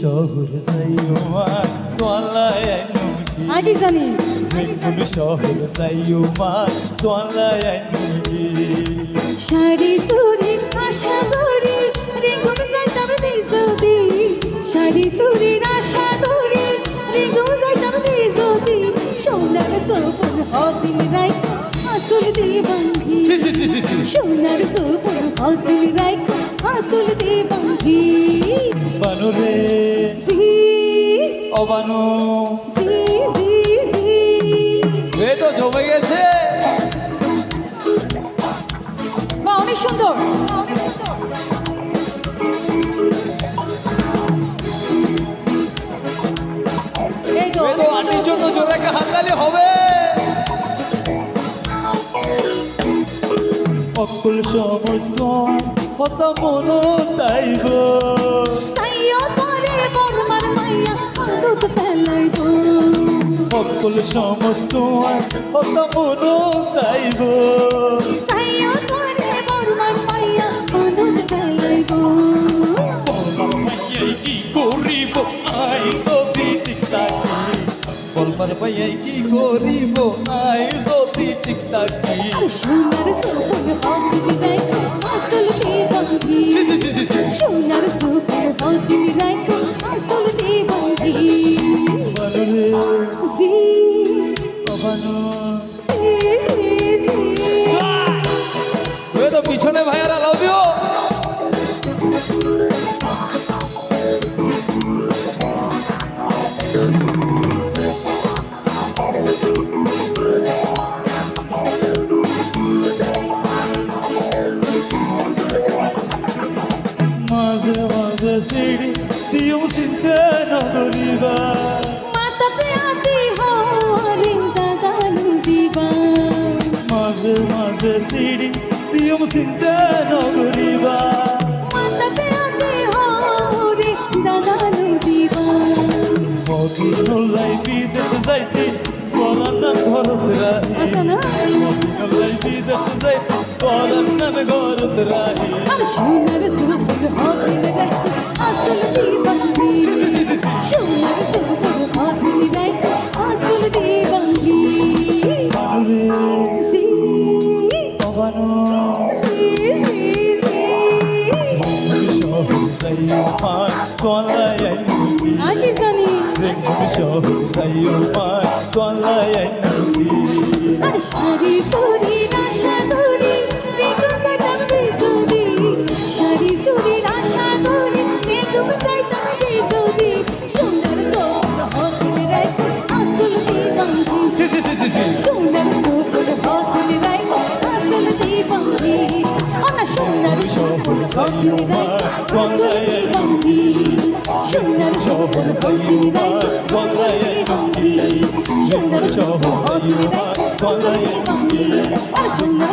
শহর যাইও মা তোলায় আগে জানি। রেঙ্গুন শহর যাইও মা তোলায় নুকি শাড়ি সুরে আশা করি রেগুম যাইতাম দি যদি শাড়ি সুরে আশা করি রেগুম যাইতাম দি যদি সোনার সোপন হদিল রাই আসল দি বান্ধি সোনার সোপন হদিল আসল বান্ধি বানু রে। ও বানু। এ তো জমে গেছে। বা অনেক সুন্দর। অনেক সুন্দর এই তো এ জন্য জোরে হাততালি হবে। অকুল সমর্থন হতা মন তাইব মাইয়া আদত ফেলাইব অকুল সমর্থন হতা মন তাইব সাইয়া বর্মার মাইয়া আদত ফেলাইব বলবার পাইয়াই কি করিব? আই যদি টিকটাকি বলবার পাইয়াই কি করিব? আই যদি টিকটাকি সোনার সোপন আসল সি সোনার সোপন মাঝে মাঝে সিঁড়ি দিও চিন্তা নগরিবা মাতাতে আতি হওয়ারে দাগালু দিবা। মাঝে মাঝে সিঁড়ি দিও চিন্তা নগরিবা মাতাতে আতি হওয়ারে দাগালু দিবা। মদিনুল্লাই বিদেশ যাইতে পরান ঘরত রাহি আছে না? মদিনুল্লাই বিদেশ যাইতে পরান ঘরত রাহি আর সোনার সুপুর হদিল রাখো আসল দিবাঙ্গি সোনার সুপুর হদিল রাখো আসল দিবাঙ্গি বানুরে জি বানু জি জি জি শহর যাইও মা কলায় নুকি আগে জানি রেঙ্গুন শহর যাইও শাড়ি সুরি আশা করি বেগম যাইতাম দে যদি। শাড়ি সুরি আশা করি বেগম যাইতাম দে যদি। সোনার সোপর হদিল রাখো আসল সি সি সোনার সোপর হদিল রাখো আসল অনা সোনার সোনার সোনার হদিল রাখো আসল দিবাঙ্গি আর সোনার